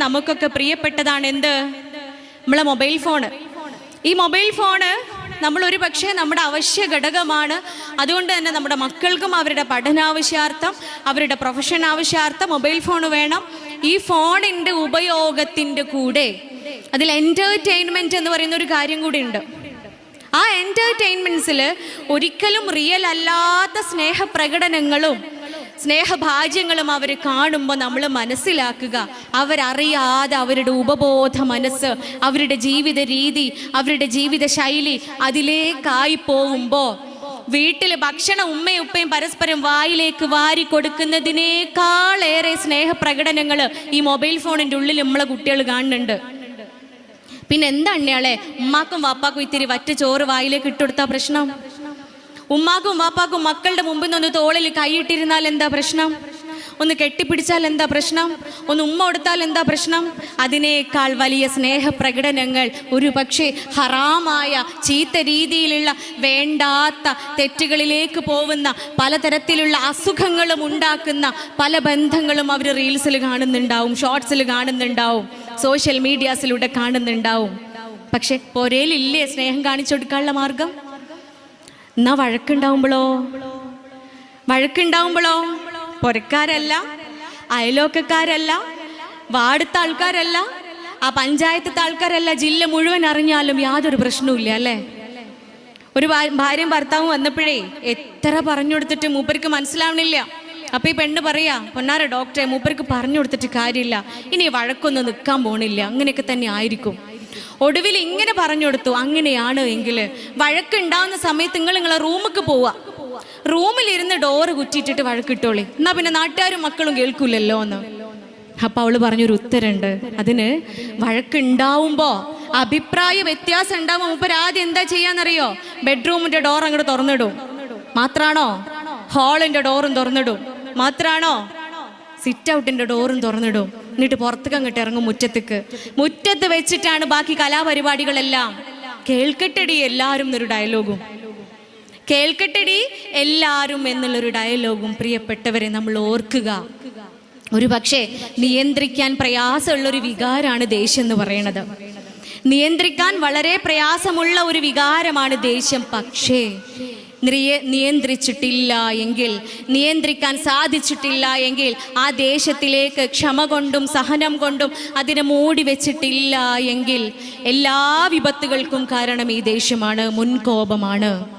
നമുക്കൊക്കെ പ്രിയപ്പെട്ടതാണ് എന്ത്? നമ്മളെ മൊബൈൽ ഫോണ്. ഈ മൊബൈൽ ഫോണ് നമ്മൾ ഒരു പക്ഷേ നമ്മുടെ അവശ്യ ഘടകമാണ്. അതുകൊണ്ട് തന്നെ നമ്മുടെ മക്കൾക്കും അവരുടെ പഠനാവശ്യാർത്ഥം അവരുടെ പ്രൊഫഷൻ ആവശ്യാർത്ഥം മൊബൈൽ ഫോൺ വേണം. ഈ ഫോണിന്റെ ഉപയോഗത്തിന്റെ കൂടെ അതിൽ എന്റർടൈൻമെന്റ് എന്ന് പറയുന്ന ഒരു കാര്യം കൂടി ഉണ്ട്. ആ എന്റർടൈൻമെന്റ്സിൽ ഒരിക്കലും റിയൽ അല്ലാത്ത സ്നേഹപ്രകടനങ്ങളും സ്നേഹഭാജ്യങ്ങളും അവർ കാണുമ്പോൾ നമ്മൾ മനസ്സിലാക്കുക. അവരറിയാതെ അവരുടെ ഉപബോധ മനസ്സ് അവരുടെ ജീവിത രീതി അവരുടെ ജീവിത ശൈലി അതിലേക്കായി പോകുമ്പോൾ വീട്ടിൽ ഭക്ഷണം ഉമ്മയും ഉപ്പയും പരസ്പരം വായിലേക്ക് വാരി കൊടുക്കുന്നതിനേക്കാളേറെ സ്നേഹപ്രകടനങ്ങൾ ഈ മൊബൈൽ ഫോണിന്റെ ഉള്ളിൽ നമ്മളെ കുട്ടികൾ കാണുന്നുണ്ട്. പിന്നെ എന്താ അണ്ണയാളെ? ഉമ്മാക്കും വാപ്പാക്കും ഇത്തിരി വറ്റ ചോറ് വായിലേക്ക് ഇട്ടുകൊടുത്താ പ്രശ്നം? ഉമ്മാക്കും വാപ്പാക്കും മക്കളുടെ മുമ്പിൽ നിന്ന് തോളിൽ കൈയിട്ടിരുന്നാൽ എന്താ പ്രശ്നം? ഒന്ന് കെട്ടിപ്പിടിച്ചാൽ എന്താ പ്രശ്നം? ഒന്ന് ഉമ്മ കൊടുത്താൽ എന്താ പ്രശ്നം? അതിനേക്കാൾ വലിയ സ്നേഹപ്രകടനങ്ങൾ ഒരു പക്ഷേ ഹറാമായ ചീത്ത രീതിയിലുള്ള വേണ്ടാത്ത തെറ്റുകളിലേക്ക് പോകുന്ന പലതരത്തിലുള്ള അസുഖങ്ങളും ഉണ്ടാക്കുന്ന പല ബന്ധങ്ങളും അവർ റീൽസിൽ കാണുന്നുണ്ടാവും ഷോർട്സിൽ കാണുന്നുണ്ടാവും സോഷ്യൽ മീഡിയാസിലൂടെ കാണുന്നുണ്ടാവും. പക്ഷെ പൊരയിലില്ലേ സ്നേഹം കാണിച്ചു കൊടുക്കാനുള്ള മാർഗം? എന്നാ വഴക്കുണ്ടാവുമ്പോഴോ വഴക്കുണ്ടാവുമ്പോഴോ പൊരക്കാരല്ല അയലോക്കക്കാരല്ല വാടുത്ത ആൾക്കാരല്ല ആ പഞ്ചായത്തത്തെ ആൾക്കാരല്ല ജില്ല മുഴുവൻ അറിഞ്ഞാലും യാതൊരു പ്രശ്നവും അല്ലേ? ഒരു ഭാര്യയും ഭർത്താവും വന്നപ്പോഴേ എത്ര പറഞ്ഞു കൊടുത്തിട്ട് മൂപ്പർക്ക് മനസ്സിലാവണില്ല. അപ്പൊ ഈ പെണ്ണ് പറയാ പൊന്നാര ഡോക്ടറെ മൂപ്പർക്ക് പറഞ്ഞു കൊടുത്തിട്ട് കാര്യമില്ല. ഇനി വഴക്കൊന്നും നിൽക്കാൻ പോണില്ല. അങ്ങനെയൊക്കെ തന്നെ ആയിരിക്കും. ഒടുവിൽ ഇങ്ങനെ പറഞ്ഞു കൊടുത്തു അങ്ങനെയാണ് എങ്കിൽ വഴക്കുണ്ടാവുന്ന സമയത്ത് നിങ്ങൾ നിങ്ങളെ റൂമിക്ക് പോവാ റൂമിലിരുന്ന് ഡോറ് കുറ്റിയിട്ടിട്ട് വഴക്കിട്ടോളി. എന്നാ പിന്നെ നാട്ടുകാരും മക്കളും കേൾക്കൂലല്ലോ എന്ന്. അപ്പൊ അവൾ പറഞ്ഞൊരു ഉത്തരണ്ട്. അതിന് വഴക്കുണ്ടാവുമ്പോ അഭിപ്രായ വ്യത്യാസം ഉണ്ടാവുമ്പോ മൂപ്പര് ആദ്യം എന്താ ചെയ്യാന്നറിയോ? ബെഡ്റൂമിന്റെ ഡോർ അങ്ങോട്ട് തുറന്നിടും. മാത്രാണോ? ഹാളിന്റെ ഡോറും തുറന്നിടും. മാത്രാണോ? സിറ്റ് ഔട്ടിന്റെ ഡോറും തുറന്നിടും. എന്നിട്ട് പുറത്തേക്ക് അങ്ങോട്ട് ഇറങ്ങും മുറ്റത്തേക്ക്. മുറ്റത്ത് വെച്ചിട്ടാണ് ബാക്കി കലാപരിപാടികളെല്ലാം. കേൾക്കട്ടടി എല്ലാവരും എന്നൊരു ഡയലോഗും കേൾക്കട്ടെടി എല്ലാവരും എന്നുള്ളൊരു ഡയലോഗും പ്രിയപ്പെട്ടവരെ നമ്മൾ ഓർക്കുക. ഒരു പക്ഷേ നിയന്ത്രിക്കാൻ പ്രയാസമുള്ളൊരു വികാരമാണ് ദേഷ്യം എന്ന് പറയണത്. നിയന്ത്രിക്കാൻ വളരെ പ്രയാസമുള്ള ഒരു വികാരമാണ് ദേഷ്യം. പക്ഷേ നിയന്ത്രിച്ചിട്ടില്ല എങ്കിൽ നിയന്ത്രിക്കാൻ സാധിച്ചിട്ടില്ല എങ്കിൽ ആ ദേശത്തിലേക്ക് ക്ഷമ കൊണ്ടും സഹനം കൊണ്ടും അതിനെ മൂടി വെച്ചിട്ടില്ല എങ്കിൽ എല്ലാ വിപത്തുകൾക്കും കാരണം ഈ ദേഷ്യമാണ് മുൻകോപമാണ്.